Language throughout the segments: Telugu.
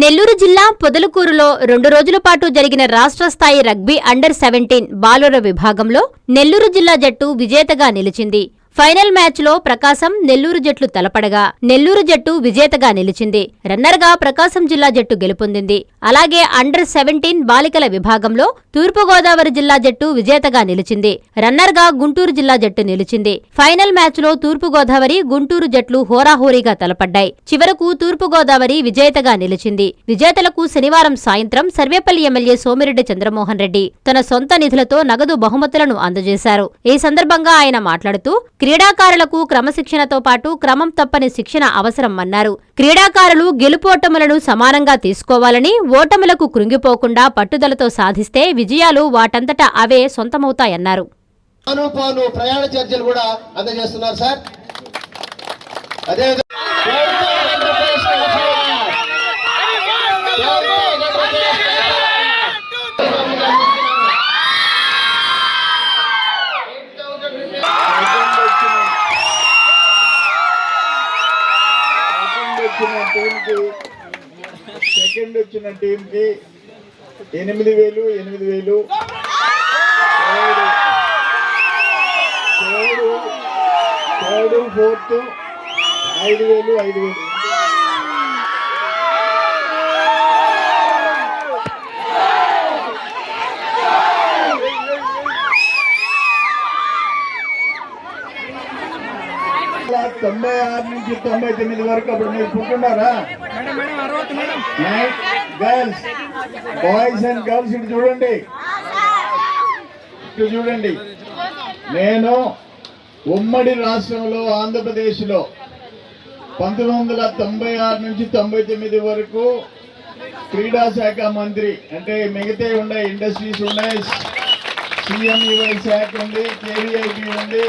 నెల్లూరు జిల్లా పొదలకూరులో రెండు రోజుల పాటు జరిగిన రాష్ట్ర స్థాయి రగ్బీ అండర్ సెవెంటీన్ బాలుర విభాగంలో నెల్లూరు జిల్లా జట్టు విజేతగా నిలిచింది. ఫైనల్ మ్యాచ్లో ప్రకాశం నెల్లూరు జట్లు తలపడగా నెల్లూరు జట్టు విజేతగా నిలిచింది. రన్నర్గా ప్రకాశం జిల్లా జట్టు గెలుపొందింది. అలాగే అండర్ సెవెంటీన్ బాలికల విభాగంలో తూర్పుగోదావరి జిల్లా జట్టు విజేతగా నిలిచింది. రన్నర్గా గుంటూరు జిల్లా జట్టు నిలిచింది. ఫైనల్ మ్యాచ్లో తూర్పుగోదావరి గుంటూరు జట్లు హోరాహోరీగా తలపడ్డాయి. చివరకు తూర్పుగోదావరి విజేతగా నిలిచింది. విజేతలకు శనివారం సాయంత్రం సర్వేపల్లి ఎమ్మెల్యే సోమిరెడ్డి చంద్రమోహన్ రెడ్డి తన సొంత నిధులతో నగదు బహుమతులను అందజేశారు. ఈ సందర్భంగా ఆయన మాట్లాడుతూ క్రీడాకారులకు క్రమశిక్షణతో పాటు క్రమం తప్పని శిక్షణ అవసరం అన్నారు క్రీడాకారులు గెలుపోటములను సమానంగా తీసుకోవాలని ఓటములకు కృంగిపోకుండా పట్టుదలతో సాధిస్తే విజయాలు వాటంతట అవే సొంతమవుతాయన్నారు. ప్రయాణ చర్చలు కూడా అందజేస్తున్నారు సార్. టీంకి సెకండ్ వచ్చిన టీంకి ఎనిమిది వేలు ఎనిమిది వేలు. థర్డ్ థర్డ్ ఫోర్త్ ఐదు వేలు ఐదు వేలు. తొంభై ఆరు నుంచి తొంభై తొమ్మిది వరకు అప్పుడు మీరు పుట్టున్నారా గర్ల్స్ బాయ్స్ అండ్ గర్ల్స్ ఇటు చూడండి. ఇటు చూడండి. నేను ఉమ్మడి రాష్ట్రంలో ఆంధ్రప్రదేశ్లో పంతొమ్మిది వందల తొంభై ఆరు నుంచి తొంభై తొమ్మిది వరకు క్రీడా శాఖ మంత్రి అంటే మిగతా ఉన్నాయి ఇండస్ట్రీస్ ఉన్నాయి. సిఎంఈవై శాఖ ఉంది కేవీఐబి ఉంది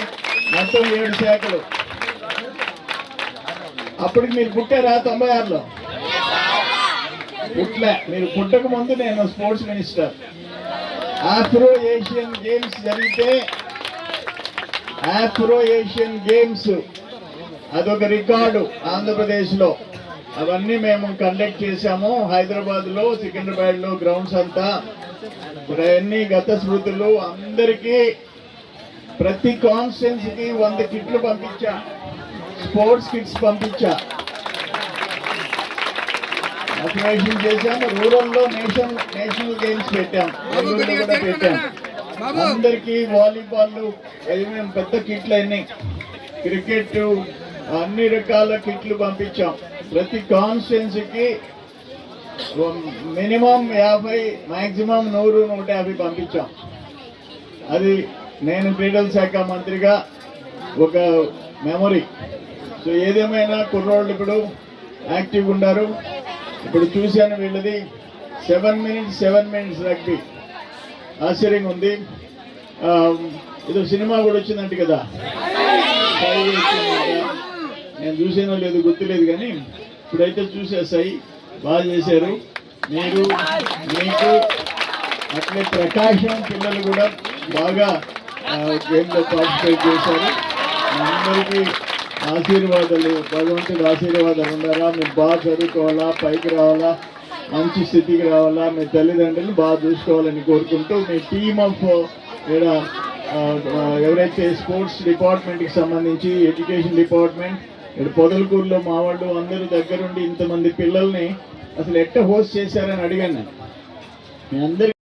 మొత్తం ఏడు శాఖలు. అప్పటికి మీరు పుట్టారా తొంభై ఆరులో పుట్టలే మీరు పుట్టక ముందు నేను sports minister. Afro Asian games జరిగితే ఆఫ్రో ఏషియన్ గేమ్స్ అదొక రికార్డు ఆంధ్రప్రదేశ్లో. అవన్నీ మేము కండక్ట్ చేశాము. హైదరాబాద్లో సికింద్రాబాద్లో గ్రౌండ్స్ అంతా. ఇవన్నీ గత స్మృతులు. అందరికీ ప్రతి కాన్స్టెన్సీకి వంద కిట్లు పంపించాను స్పోర్ట్స్ కిట్స్ పంపించా. చేశాము. రూరల్లో నేషనల్ నేషనల్ గేమ్స్ పెట్టాం. కూడా పెట్టాం. అందరికి వాలీబాల్ ఏమేం పెద్ద కిట్లు అయినాయి క్రికెట్ అన్ని రకాల కిట్లు పంపించాం. ప్రతి కాన్స్టిట్యున్సీకి మినిమం యాభై మాక్సిమం నూరు నూట యాభై పంపించాం. అది నేను క్రీడల శాఖ మంత్రిగా ఒక మెమరీ. సో ఏదేమైనా కుర్రోళ్ళు ఇప్పుడు యాక్టివ్గా ఉన్నారు. ఇప్పుడు చూశాను వీళ్ళది. Seven minutes seven minutes rugby. ఆశ్చర్యంగా ఉంది. ఏదో సినిమా కూడా వచ్చిందంట కదా. నేను చూసానో లేదు గుర్తులేదు కానీ ఇప్పుడైతే చూసేసాయి బాగా చేశారు. మీరు మీకు అట్లే ప్రకాశం పిల్లలు కూడా బాగా గేమ్లో పార్టిసిపేట్ చేశారు. అందరికీ ఆశీర్వాదాలు భగవంతుడి ఆశీర్వాదాలు ఉండాలా? మీరు బాగా చదువుకోవాలా? పైకి రావాలా? మంచి స్థితికి రావాలా? మీ తల్లిదండ్రులు బాగా చూసుకోవాలని కోరుకుంటూ మీ టీమ్ ఆఫ్ ఇక్కడ ఎవరైతే స్పోర్ట్స్ డిపార్ట్మెంట్కి సంబంధించి ఎడ్యుకేషన్ డిపార్ట్మెంట్ ఇక్కడ పొదలకూరులో మా వాళ్ళు అందరూ దగ్గరుండి ఇంతమంది పిల్లల్ని అసలు ఎట్ట హోస్ట్ చేశారని అడిగాను నేను. మీ అందరి